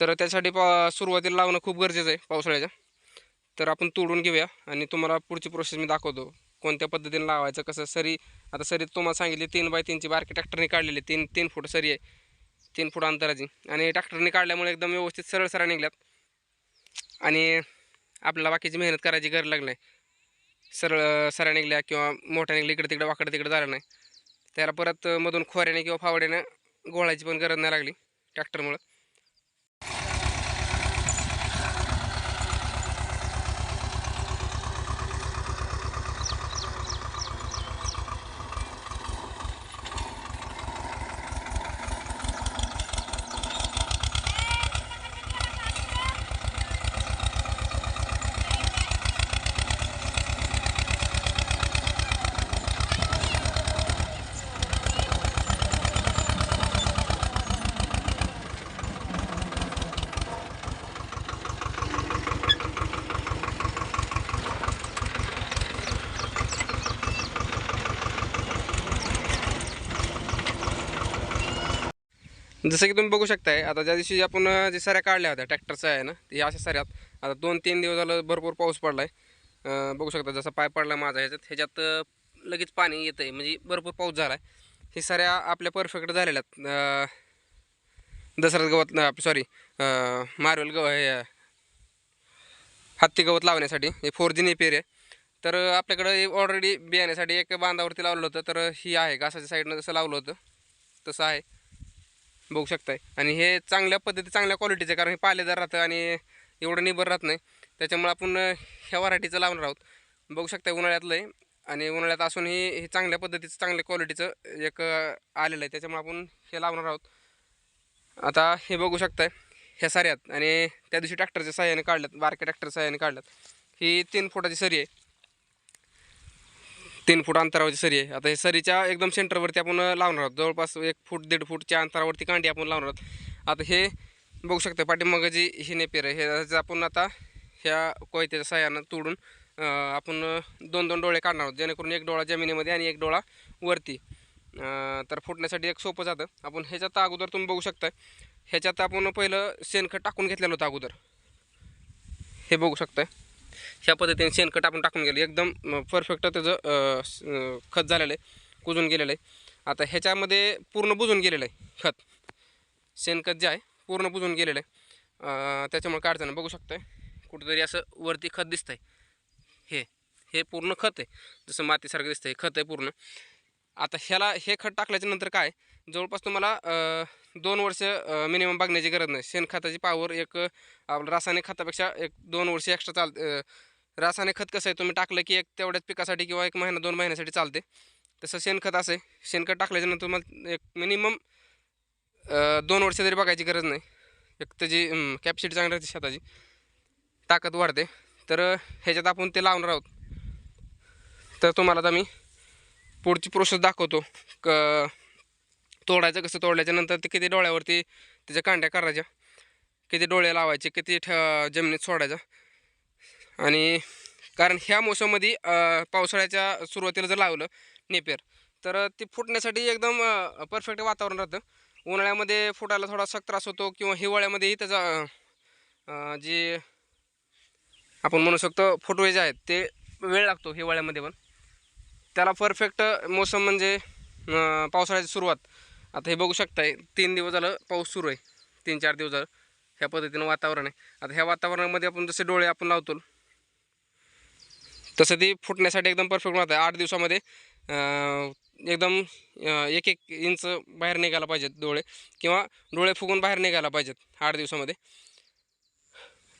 तर त्यासाठी पा सुरुवातीला लावणं खूप गरजेचं आहे पावसाळ्याच्या. तर आपण तोडून घेऊया आणि तुम्हाला पुढची प्रोसेस मी दाखवतो. कोणत्या पद्धतीने लावायचं कसं सरी आता सरी तुम्हाला सांगितली तीन बाय तीनची बारकी ट्रॅक्टरने काढलेली तीन तीन फूट सरी आहे तीन फूट अंतराची. आणि ट्रॅक्टरने काढल्यामुळे एकदम व्यवस्थित सरळ सरळ निघल्यात. आणि आपल्याला बाकीची मेहनत करायची गरज लागली सरळ सरळ निघल्या किंवा मोठ्या निघल्या इकडे तिकडे वाकडं तिकडे झालं नाही. त्याला परत मधून खोऱ्याने किंवा फावड्याने गोळायची पण गरज नाही लागली ट्रॅक्टरमुळं जसं की तुम्ही बघू शकताय आता ज्या दिवशी आपण जे सऱ्या काढल्या होत्या ट्रॅक्टरचं आहे ना या अशा सऱ्यात आता दोन तीन दिवस झालं भरपूर पाऊस पडला आहे बघू शकता जसा पाय पडला माझा ह्याच्यात ह्याच्यात लगेच पाणी येतं आहे म्हणजे भरपूर पाऊस झाला आहे हे सऱ्या आपल्या परफेक्ट झालेल्या आहेत. अं, दसऱ्यात गवत सॉरी मारवेल गव हे हत्ती गवत लावण्यासाठी हे फोर जी नेपेर आहे. तर अं, आपल्याकडं ऑलरेडी बियाण्यासाठी एक बांधावरती लावलं होतं तर ही आहे घासाच्या साईडनं जसं लावलं होतं तसं आहे. बघू शकताय. आणि हे चांगल्या पद्धती चांगल्या क्वालिटीचं कारण हे पालेदार राहतं आणि एवढं निबर राहत नाही. त्याच्यामुळे आपण ह्या व्हरायटीचं लावणार आहोत. बघू शकताय उन्हाळ्यातलं आहे आणि उन्हाळ्यात असूनही हे चांगल्या पद्धतीचं चांगल्या क्वालिटीचं एक आलेलं आहे. त्याच्यामुळे आपण हे लावणार आहोत. आता हे बघू शकताय ह्या साऱ्यात. आणि त्या दिवशी ट्रॅक्टरच्या सहाय्याने काढल्यात बारक्या ट्रॅक्टरच्या सहाय्याने काढल्यात. ही तीन फुटाची सरी आहे. तीन फूट अंतरावरची सरी आहे. आता हे सरीच्या एकदम सेंटरवरती आपण लावणार आहोत. जवळपास एक फूट दीड फूटच्या अंतरावरती कांडी आपण लावणार आहोत. आता हे बघू शकता पाठीमागं जी ही नेपेर आहे. हे ह्याचं आपण आता ह्या कोयत्याच्या सहाय्यानं तोडून आपण दोन दोन डोळे काढणार आहोत. जेणेकरून एक डोळा जमिनीमध्ये आणि एक डोळा वरती. तर फुटण्यासाठी एक सोपं जातं. आपण ह्याच्यात अगोदर तुम्ही बघू शकता ह्याच्यात आपण पहिलं शेणखत टाकून घेतलेलं होतं अगोदर. हे बघू शकता ह्या पद्धतीने शेणखत आपण टाकून गेलं. एकदम परफेक्ट त्याचं खत झालेलं आहे कुजून गेलेलं आहे. आता ह्याच्यामध्ये पूर्ण बुजून गेलेलं आहे खत. शेणखत जे आहे पूर्ण बुजून गेलेलं आहे. त्याच्यामुळे काढताना बघू शकताय कुठंतरी असं वरती खत दिसतंय. हे हे पूर्ण खत आहे. जसं मातीसारखं दिसतंय खत आहे पूर्ण. आता ह्याला हे खत टाकल्याच्या नंतर काय? जवळपास तुम्हाला दोन वर्ष मिनिमम बघण्याची गरज नाही. शेणखताची पावर एक आपलं रासायनिक खतापेक्षा एक दोन वर्ष एक्स्ट्रा चाल रासायनिक खत कसं आहे? तुम्ही टाकलं की एक तेवढ्याच पिकासाठी किंवा एक महिना दोन महिन्यासाठी चालते. तसं शेणखत असं आहे शेणखत टाकल्याच्या नंतर तुम्हाला एक मिनिमम दोन वर्ष तरी बघायची गरज नाही. एक त्याची कॅपॅसिटी चांगली राहते शेताची. ताकद वाढते. तर ह्याच्यात आपण ते लावणार आहोत. तर तुम्हाला आता मी पुढची प्रोसेस दाखवतो. क तोडायचं कसं तोडल्याच्या नंतर ते किती डोळ्यावरती त्याच्या कांड्या करायच्या किती डोळे लावायचे किती ठ जमिनीत सोडायचा. आणि कारण ह्या मोसममध्ये पावसाळ्याच्या सुरुवातीला जर लावलं नेपेर तर ते फुटण्यासाठी एकदम परफेक्ट वातावरण राहतं. उन्हाळ्यामध्ये फुटायला थोडासा त्रास होतो किंवा हिवाळ्यामध्येही त्याचा जी जे आपण म्हणू शकतो फुटवे जे आहेत ते वेळ लागतो हिवाळ्यामध्ये पण. त्याला परफेक्ट मोसम म्हणजे पावसाळ्याची सुरुवात. आता हे बघू शकताय तीन दिवस झालं पाऊस सुरू आहे. तीन चार दिवस झालं. ह्या पद्धतीनं वातावरण आहे. आता ह्या वातावरणामध्ये आपण जसे डोळे आपण लावतो तसं ती फुटण्यासाठी एकदम परफेक्ट राहतं आठ दिवसामध्ये एकदम एक एक इंच बाहेर निघायला पाहिजेत डोळे. किंवा डोळे फुगून बाहेर निघायला पाहिजेत आठ दिवसामध्ये.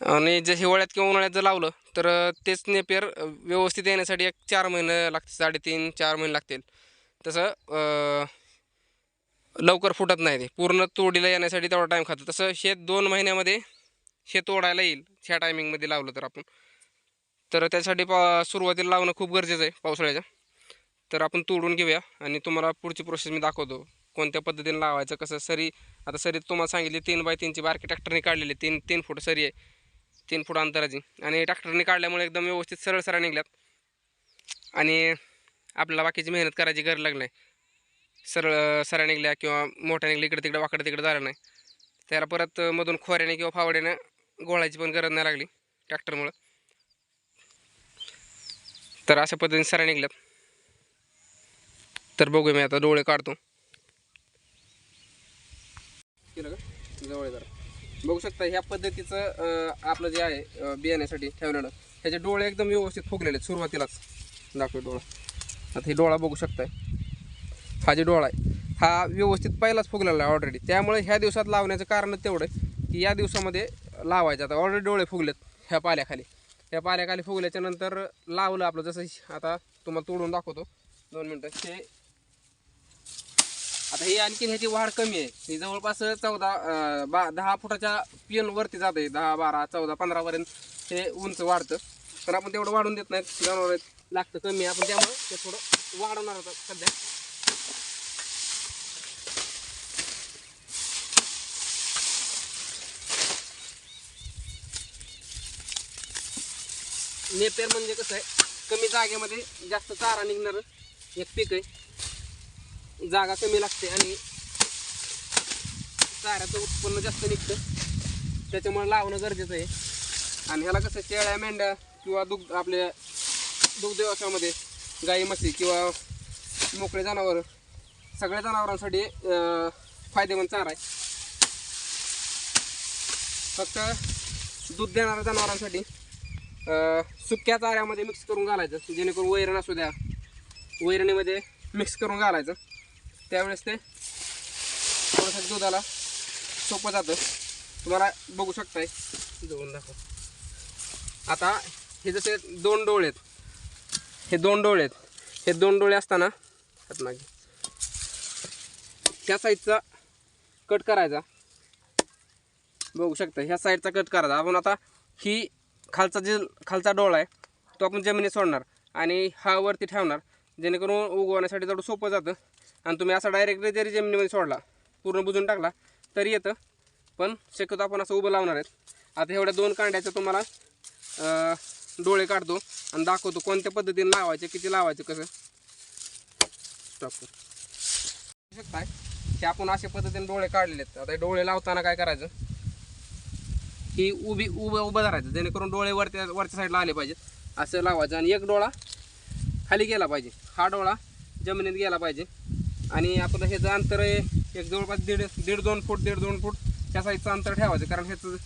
आणि जे हिवाळ्यात किंवा उन्हाळ्यात जर लावलं तर तेच नेपेर व्यवस्थित येण्यासाठी एक चार महिने लागतील साडेतीन चार महिने लागतील. तसं लवकर फुटत नाही ते. पूर्ण तोडीला येण्यासाठी तेवढा टाईम खातं. तसं शेत दोन महिन्यामध्ये शेत तोडायला येईल. ह्या टायमिंगमध्ये लावलं तर आपण. तर त्यासाठी पा सुरुवातीला लावणं खूप गरजेचं आहे पावसाळ्याच्या. तर आपण तोडून घेऊया आणि तुम्हाला पुढची प्रोसेस मी दाखवतो. कोणत्या पद्धतीने लावायचं कसं सरी आता सरी तुम्हाला सांगितली तीन बाय तीनची बारकी ट्रॅक्टरने काढलेली तीन तीन फूट सरी आहे. तीन फूट अंतराची. आणि ट्रॅक्टरने काढल्यामुळे एकदम व्यवस्थित सरळ सरळ निघल्यात. आणि आपल्याला बाकीची मेहनत करायची गरज लागली नाही. सरळ सरळ निघल्या किंवा मोठ्या निघल्या इकडे तिकडे वाकडं तिकडं झालं नाही. त्याला परत मधून खोऱ्याने किंवा फावड्यानं गोळायची पण गरज नाही लागली ट्रॅक्टरमुळं. तर अशा पद्धतीने सऱ्या निघल्यात. तर बघूया मी आता डोळे काढतो. जवळ जरा. बघू शकता ह्या पद्धतीचं आपलं जे आहे बियाण्यासाठी ठेवलेलं ह्याचे डोळे एकदम व्यवस्थित फुगलेले आहेत सुरुवातीलाच. दाखव डोळा. आता हे डोळा बघू शकताय. हा जे डोळा आहे हा व्यवस्थित पहिलाच फुगलेला आहे ऑलरेडी त्यामुळे ह्या दिवसात लावण्याचं कारण तेवढं की या दिवसामध्ये लावायचं. आता ऑलरेडी डोळे फुगलेत ह्या पाल्याखाली. ह्या पाल्याखाली फुगल्याच्या नंतर लावलं आपलं जसं आता तुम्हाला तोडून दाखवतो. दोन मिनटं. हे आता हे आणखी ह्याची वाढ कमी आहे. ही जवळपास चौदा बा दहा फुटाच्या पियन वरती जाते दहा बारा चौदा पंधरापर्यंत हे उंच वाढतं. तर आपण तेवढं वाढून देत नाहीत. जनावर लागतं कमी. आहे आपण त्यामुळे ते थोडं वाढवणार होतं सध्या. नेपेर म्हणजे कसं आहे? कमी जागेमध्ये जास्त चारा निघणारं एक पीक आहे. जागा कमी लागते आणि चाऱ्याचं उत्पन्न जास्त निघतं. त्याच्यामुळे लावणं गरजेचं आहे. आणि ह्याला कसं शेळ्या मेंढ्या किंवा दुग्ध आपल्या दुग्ध व्यवसायामध्ये गाई म्हशी किंवा मोकळे जनावर सगळ्या जनावरांसाठी फायदेमंद चारा आहे. फक्त दूध देणाऱ्या जनावरांसाठी सुक्या चाऱ्यामध्ये मिक्स करून घालायचं. जेणेकरून वैरण असू द्या. वैरणीमध्ये मिक्स करून घालायचं. त्यावेळेस ते थोडंसं दुधाला सोपं जातं. तुम्हाला बघू शकताय. दोन दाखव. आता हे जसे दोन डोळे आहेत. हे दोन डोळे आहेत. हे दोन डोळे असताना मागे. त्या साईडचा कट करायचा. बघू शकता ह्या साईडचा कट करायचा. आपण आता ही खालचा जे खालचा डोळा आहे तो आपण जमिनीत सोडणार आणि हा वरती ठेवणार. जेणेकरून उगवण्यासाठी थोडं सोपं जातं. आणि तुम्ही असा डायरेक्टली जरी जमिनीमध्ये सोडला पूर्ण बुजून टाकला तरी येतं. पण शक्यतो आपण असं उभं लावणार आहेत. आता एवढ्या दोन कांड्याचं तुम्हाला डोळे काढतो आणि दाखवतो कोणत्या पद्धतीने लावायचे किती लावायचे कसं. स्टॉप करू शकताय हे आपण अशा पद्धतीने डोळे काढलेले आहेत. आता हे डोळे लावताना काय करायचं? की उभी उभं उभं धरायचं. जेणेकरून डोळे वरच्या वरच्या साईडला आले पाहिजेत. असं लावायचं आणि एक डोळा खाली गेला पाहिजे. हा डोळा जमिनीत गेला पाहिजे. आणि आपलं ह्याचं अंतर आहे एक जवळपास दीड दीड दोन फूट दीड दोन फूट त्या साईजचं अंतर ठेवायचं. कारण ह्याचं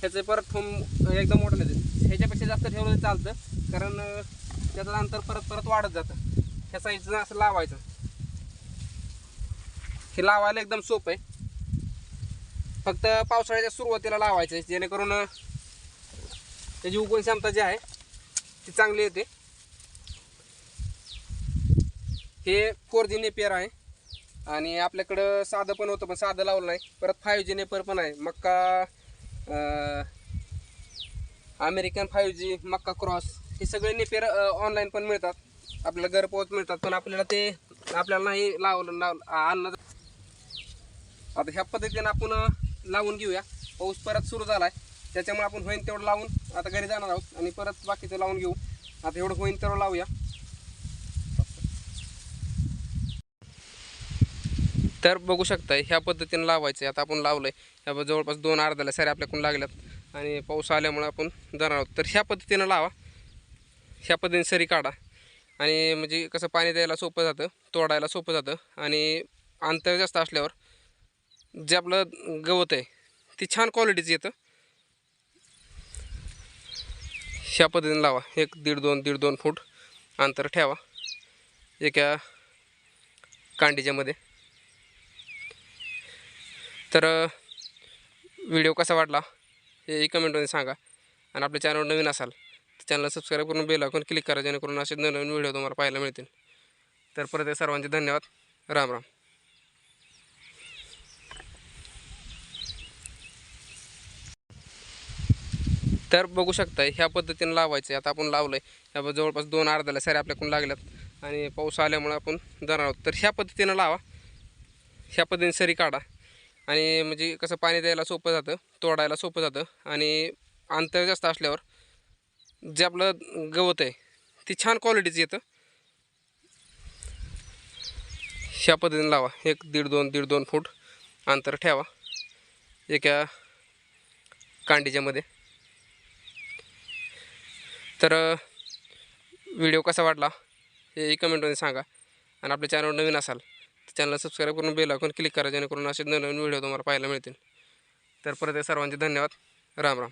ह्याचं परत थोम एकदम मोठं नाही. ह्याच्यापेक्षा जास्त ठेवलं चालतं. कारण त्याचं अंतर परत परत वाढत जातं. ह्या साईजचं असं लावायचं. हे लावायला एकदम सोपं आहे. फक्त पावसाळ्याच्या सुरुवातीला लावायचं जेणेकरून त्याची उगवण क्षमता जी आहे ती चांगली येते. हे फोर जी नेपियर आहे. आणि आपल्याकडं साधं पण होतं पण साधं लावलं नाही. परत फायव्ह जी नेपर पण आहे. मक्का अमेरिकन फाईव्ह जी मक्का क्रॉस हे सगळे नेपेर ऑनलाईन पण मिळतात. आपल्याला घरपोच मिळतात पण आपल्याला ते आपल्याला नाही लावलं लाव आणलं आता ह्या पद्धतीने आपण लावून घेऊया. पाऊस परत सुरू झाला आहे त्याच्यामुळे आपण होईन तेवढं लावून आता घरी जाणार आहोत. आणि परत बाकीचं लावून घेऊ. आता एवढं होईन तेवढं लावूया. तर बघू शकता ह्या पद्धतीने लावायचं आहे. आता आपण लावलं आहे ह्या जवळपास दोन अर्ध्याला सऱ्या आपल्याकडून लागल्यात. आणि पाऊस आल्यामुळे आपण जाणार आहोत. तर ह्या पद्धतीनं लावा. ह्या पद्धतीने सरी काढा. आणि म्हणजे कसं पाणी द्यायला सोपं जातं तोडायला सोपं जातं. आणि अंतर जास्त असल्यावर जे आपलं गवत आहे ती छान क्वालिटीचं येतं. ह्या पद्धतीने लावा. एक दीड दोन दीड दोन फूट अंतर ठेवा. एका कांडीच्यामध्ये. तर व्हिडिओ कसा वाटला हे कमेंटमध्ये सांगा. आणि आपल्या चॅनलवर नवीन असाल तर चॅनलला सबस्क्राईब करून बेल आयकॉन क्लिक करा जेणेकरून असे नवीन व्हिडिओ तुम्हाला पाहायला मिळतील. तर परत सर्वांचे धन्यवाद. राम राम. तर बघू शकता ह्या पद्धतीने लावायचं आहे आता आपण लावलं आहे ह्या जवळपास दोन अर्ध्याला सऱ्या आपल्याकडून लागल्यात. आणि पाऊस आल्यामुळे आपण जाणार आहोत. तर ह्या पद्धतीनं लावा. ह्या पद्धतीने सरी काढा. आणि म्हणजे कसं पाणी द्यायला सोपं जातं तोडायला सोपं जातं आणि अंतर जास्त असल्यावर जे आपलं गवत आहे ती छान क्वालिटीचं येतं. ह्या पद्धतीने लावा. एक दीड दोन दीड दोन फूट अंतर ठेवा. एका कांडीच्यामध्ये तर व्हिडिओ कसा वाटला हे कमेंटमध्ये सांगा. आणि आपल्या चॅनलवर नवीन असाल चॅनलला सबस्क्राईब करून बेल आयकॉन क्लिक करा जेणेकरून असे नवीन व्हिडिओ तुम्हाला पाहायला मिळतील. तर परत सर्वांचे धन्यवाद. राम राम.